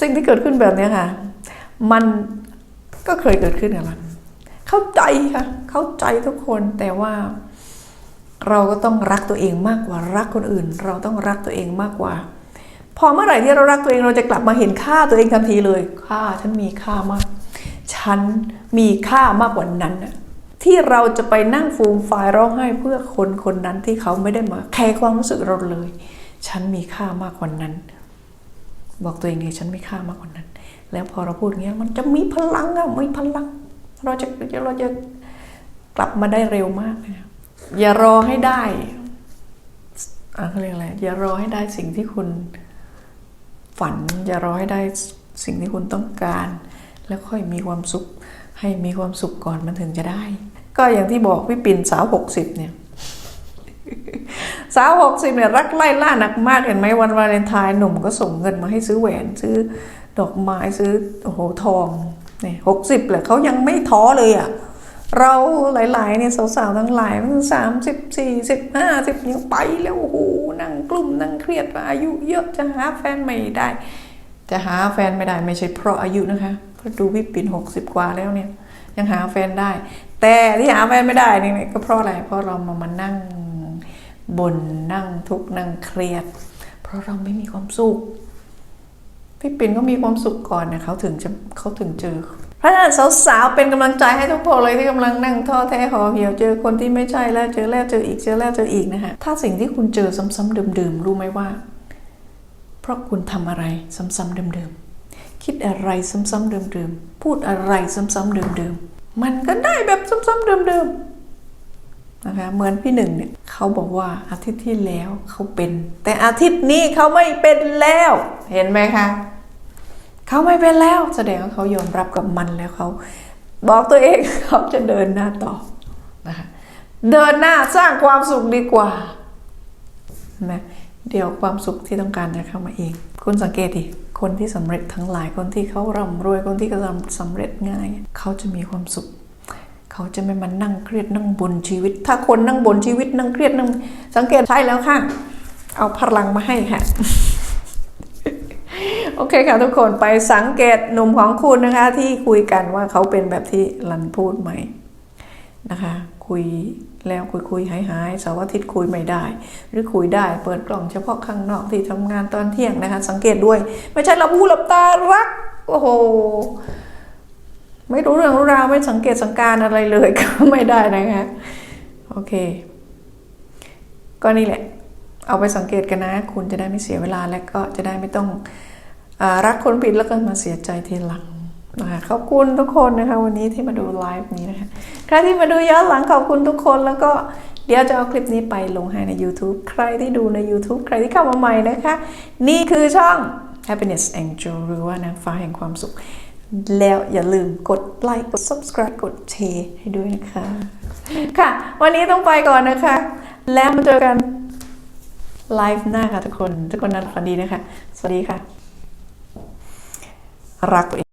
สิ่งที่เกิดขึ้นแบบนี้ค่ะ มันก็เคยเกิดขึ้นกับมัน เข้าใจค่ะ เข้าใจทุกคนแต่ว่า เราก็ต้องรักตัวเองมากกว่ารักคนอื่น เราต้องรักตัวเองมากกว่า พอเมื่อไหร่ที่เรารักตัวเองเราจะกลับมาเห็นค่าตัวเองทันทีเลย ค่าฉันมีค่ามาก ฉันมีค่ามากกว่านั้นน่ะที่เราจะไปนั่งฟูมฟายร้องไห้เพื่อคนคนนั้นที่เขาไม่ได้มาแคร์ความรู้สึกเราเลย ฉันมีค่ามากกว่านั้น บอกตัวเองดิฉันไมีค่ามากกว่านั้น แล้วพอเราพูดอย่างเงี้ยมันจะมีพลังอะมีพลัง เราจะเราจะกลับมาได้เร็วมากนะอย่ารอให้ได้อะเขาเรียกอะไรอย่ารอให้ได้สิ่งที่คุณฝัน อย่ารอให้ได้สิ่งที่คุณต้องการ แล้วค่อยมีความสุขให้มีความสุขก่อนมันถึงจะได้ ก็อย่างที่บอกพี่ปิ่นสาวหกสิบเนี่ย สาวหกสิบเนี่ยรักไล่ล่าหนักมากเห็นไหมวันวาเลนไทน์หนุ่มก็ส่งเงินมาให้ซื้อแหวนซื้อดอกไม้ซื้อโอ้โหทองเนี่ยหกสิบแหละเขายังไม่ท้อเลยอะ่ะเราหลายๆเนี่ยสาวๆทั้งหลายมันสามสิบสี่สิบห้าสิบยังไปแล้วโอ้โหนั่งกลุ่มนั่งเครียดว่าอายุเยอะจะหาแฟนไม่ได้ จะหาแฟนไม่ได้ไม่ใช่เพราะอายุนะคะเพราะดูพี่ปิ่นหกสิบกว่าแล้วเนี่ยยังหาแฟนได้ แต่ที่หาแฟนไม่ได้นี่ก็เพราะอะไรเพราะเรามามานั่ง บนนั่งทุกนั่งเครียด เพราะเราไม่มีความสุข พี่ปิ่นก็มีความสุขก่อนเนี่ยเขาถึงจะเขาถึงเจอ เพราะฉะนั้นสาวๆเป็นกำลังใจให้ทุกคนเลยที่กำลังนั่งท้อแท้หอเหี่ยวเจอคนที่ไม่ใช่แล้วเจอแล้วเจออีกเจอแล้วเจออีกนะคะถ้าสิ่งที่คุณเจอซ้ำๆเดิมๆรู้ไหมว่า เพราะคุณทำอะไรซ้ำๆเดิมๆคิดอะไรซ้ำๆเดิมๆพูดอะไรซ้ำๆเดิมๆมันก็ได้แบบซ้ำๆเดิมๆ นะคะเหมือนพี่หนึ่งเนี่ยเขาบอกว่าอาทิตย์ที่แล้วเขาเป็น แต่อาทิตย์นี้เขาไม่เป็นแล้ว เห็นไหมคะเขาไม่เป็นแล้วแสดงว่าเขายอมรับกับมันแล้วเขาบอกตัวเองเขาจะเดินหน้าต่อนะคะเดินหน้าสร้างความสุขดีกว่านะเดี๋ยวความสุขที่ต้องการจะเข้ามาเอง คุณสังเกตดิคนที่สำเร็จทั้งหลายคนที่เขาร่ำรวยคนที่กำลังสำเร็จง่าย เขาจะมีความสุข เขาจะไม่มานั่งเครียดนั่งบนชีวิต ถ้าคนนั่งบนชีวิตนั่งเครียดนั่ง สังเกตใช่แล้วค่ะ เอาพลังมาให้ค่ะ โอเคค่ะทุกคนไปสังเกตหนุ่มของคุณนะคะ ที่คุยกันว่าเขาเป็นแบบที่รันพูดไหมนะคะ คุยแล้วคุยคุยหายหายเสาร์อาทิตย์คุยไม่ได้ หรือคุยได้เปิดกล่องเฉพาะข้างนอกที่ทำงานตอนเที่ยงนะคะ สังเกตด้วย ไม่ใช่เราพูดหลับตารัก โอ้โห ไม่รู้เรื่องรู้ราวไม่สังเกตสังการอะไรเลยก็ไม่ได้นะคะโอเค ก็นี่แหละ เอาไปสังเกตกันนะ คุณจะได้ไม่เสียเวลาและก็จะได้ไม่ต้องอรักคนผิดแล้วก็มาเสียใจทีหลังนะคะขอบคุณทุกคนนะคะวันนี้ที่มาดูไลฟ์นี้นะคะใครที่มาดูย้อนหลังขอบคุณทุกคนแล้วก็เดี๋ยวจะเอาคลิปนี้ไปลงให้ใน YouTube ใครที่ดูใน YouTube ใครที่เข้ามาใหม่นะคะ นี่คือช่อง Happiness Angel หรือว่านางฟ้าแห่งความสุข แล้วอย่าลืมกดไลค์กด subscribe กดแชร์ให้ด้วยนะคะ ค่ะ วันนี้ต้องไปก่อนนะคะ แล้วมาเจอกันไลฟ์หน้าค่ะทุกคน ทุกคนนั้นฝันดีนะคะ สวัสดีค่ะ รักตัวเอง